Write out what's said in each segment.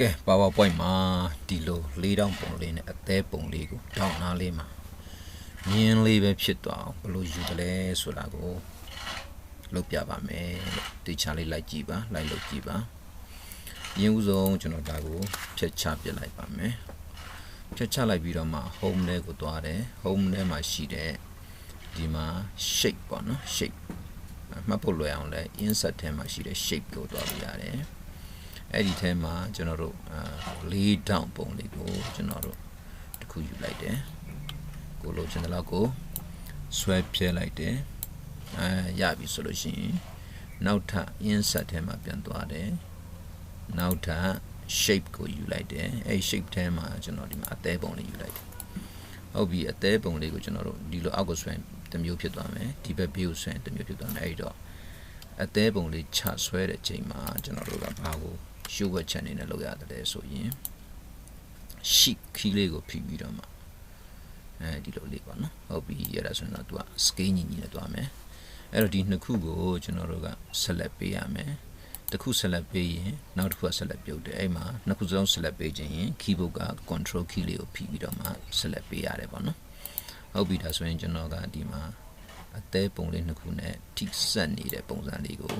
ကဲ PowerPoint မှာဒီလို၄တောင်ပုံလေးနဲ့အသေးပုံလေးကိုတောင်းနာလေးမှာမြင်းလေးပဲဖြစ်သွားအောင်ဘယ်လိုယူတယ်လဲဆိုတာကိုလုပ်ပြပါမယ်တေချာလေးလိုက်ကြည့်ပါလိုက်လုပ်ကြည့်ပါရင်းဥဆုံးကျွန်တော်ဒါကိုဖြတ်ချပြလိုက်ပါမယ်ဖြတ်ချလိုက်ပြီးတော့မှ home ထဲကိုသွားတယ် home ထဲမှာရှိတဲ့ဒီမှာ shape ပေါ့နော် shape မှတ်ဖို့လွယ်အောင်လဲ insert ထဲမှာရှိတဲ့ shape ကိုသွားပြရတယ် အဲ့ဒီထဲမှာကျွန်တော်တို့လေးတောင်ပုံလေးကိုကျွန်တော်တို့တခုယူလိုက်တယ်ကိုလိုချင်တဲ့လောက်ကိုဆွဲပြဲလိုက်တယ်အဲရပြီဆိုလို့ရှိရင်နောက်ထပ် insert ထဲမှာပြန်သွားတယ်နောက်ထပ် shape ကိုယူလိုက်တယ်အဲ့ shape ထဲမှာကျွန်တော်ဒီမှာအသေးပုံလေးယူလိုက်တယ်ဟုတ်ပြီအသေးပုံလေးကိုကျွန်တော်တို့ဒီလိုအောက်ကိုဆွဲတစ်မျိုးဖြစ်သွားမယ်ဒီဘက်ဘေးကိုဆွဲတစ်မျိုးဖြစ်သွားမယ်အဲ့တော့အသေးပုံလေးချဆွဲတဲ့ချိန်မှာကျွန်တော်တို့ကဘာကို ရှုပ်ဝက်ချက်အနေနဲ့လုပ်ရတယ်ဆိုရင် sheet key လေးကိုဖိပြီးတော့မှအဲဒီလိုလေးပါနော်ဟုတ်ပြီရတာဆိုရင်တော့သူက scale ညီညီနဲ့တွားမယ်အဲ့တော့ဒီနှစ်ခုကိုကျွန်တော်တို့က select ပေးရမယ်တစ်ခု select ပေးရင်နောက်တစ်ခုက select ပြုတ်တယ်အဲ့မှာနှစ်ခုစလုံး select ပေးခြင်းရင် keyboard က control key လေးကိုဖိပြီးတော့မှ select ပေးရတယ်ပေါ့နော်ဟုတ်ပြီဒါဆိုရင်ကျွန်တော်ကဒီမှာအသေးပုံလေးနှစ်ခုနဲ့ထိဆက်နေတဲ့ပုံစံလေးကို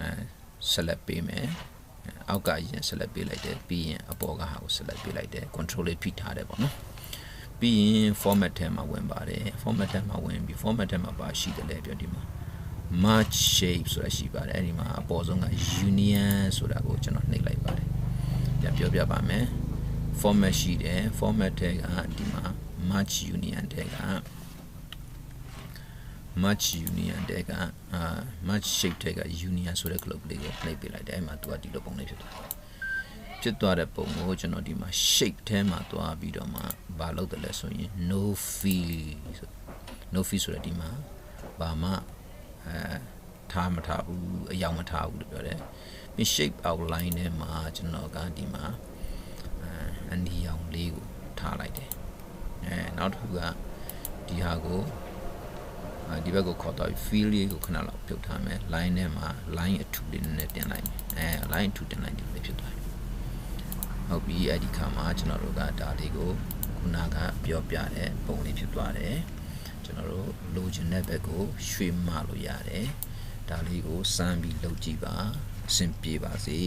အဲ select ပေးမယ် အောက်ကရင် select ပေးလိုက်တယ်ပြီးရင်အပေါ်ကဟာကို select ပေးလိုက်တယ် control လေးဖိထားတယ်ပေါ့နော်ပြီးရင် format ထဲမှာဝင်ပါတယ် format ထဲမှာဝင်ပြီး format ထဲမှာပါရှိတယ်လေပြောဒီမှာ merge shape ဆိုတာရှိပါတယ်အဲ့ဒီမှာအပေါ်ဆုံးက union ဆိုတာကိုကျွန်တော်နှိပ်လိုက်ပါတယ်ပြန်ပြောပြပါမယ် format ရှိတယ် format ထဲကဒီမှာ merge union ထဲက match union တဲ့ကအာ match shape တဲ့က union ဆိုတဲ့ globe လေးကိုနှိပ်ပေးလိုက်တယ်အဲ့မှာသူကဒီလိုပုံလေးဖြစ်သွားတယ်ဖြစ်သွားတဲ့ပုံကိုကျွန်တော်ဒီမှာ shape ထဲမှာသွားပြီးတော့မှဘာလုပ်တယ်လဲဆိုရင် no fill no fill ဆိုတဲ့ဒီမှာဘာမှအဲထားမထားဘူးအယောင်မထားဘူးလို့ပြောတယ်ပြီး shape outline ထဲမှာကျွန်တော်ကဒီမှာအဲအနီရောင်လေးကိုထားလိုက်တယ်အဲနောက်တစ်ခုကဒီဟာကို ဒီဘက်ကိုခေါ်တော့ feel လေးကိုခဏလောက်ပြုတ်ထားမယ် line ထဲမှာ line အထူလေးနည်းနည်းတင်လိုက်မယ်အဲ line အထူတင်လိုက်ဒီလိုဖြစ်သွားပြီဟုတ်ပြီအဲ့ဒီခါမှာကျွန်တော်တို့ကဒါလေးကိုခုနကပြောပြတဲ့ပုံလေးဖြစ်သွားတယ်ကျွန်တော်တို့လိုချင်တဲ့ဘက်ကိုရွှေ့မလို့ရတယ်ဒါလေးကိုစမ်းပြီးလုပ်ကြည့်ပါအဆင်ပြေပါစေ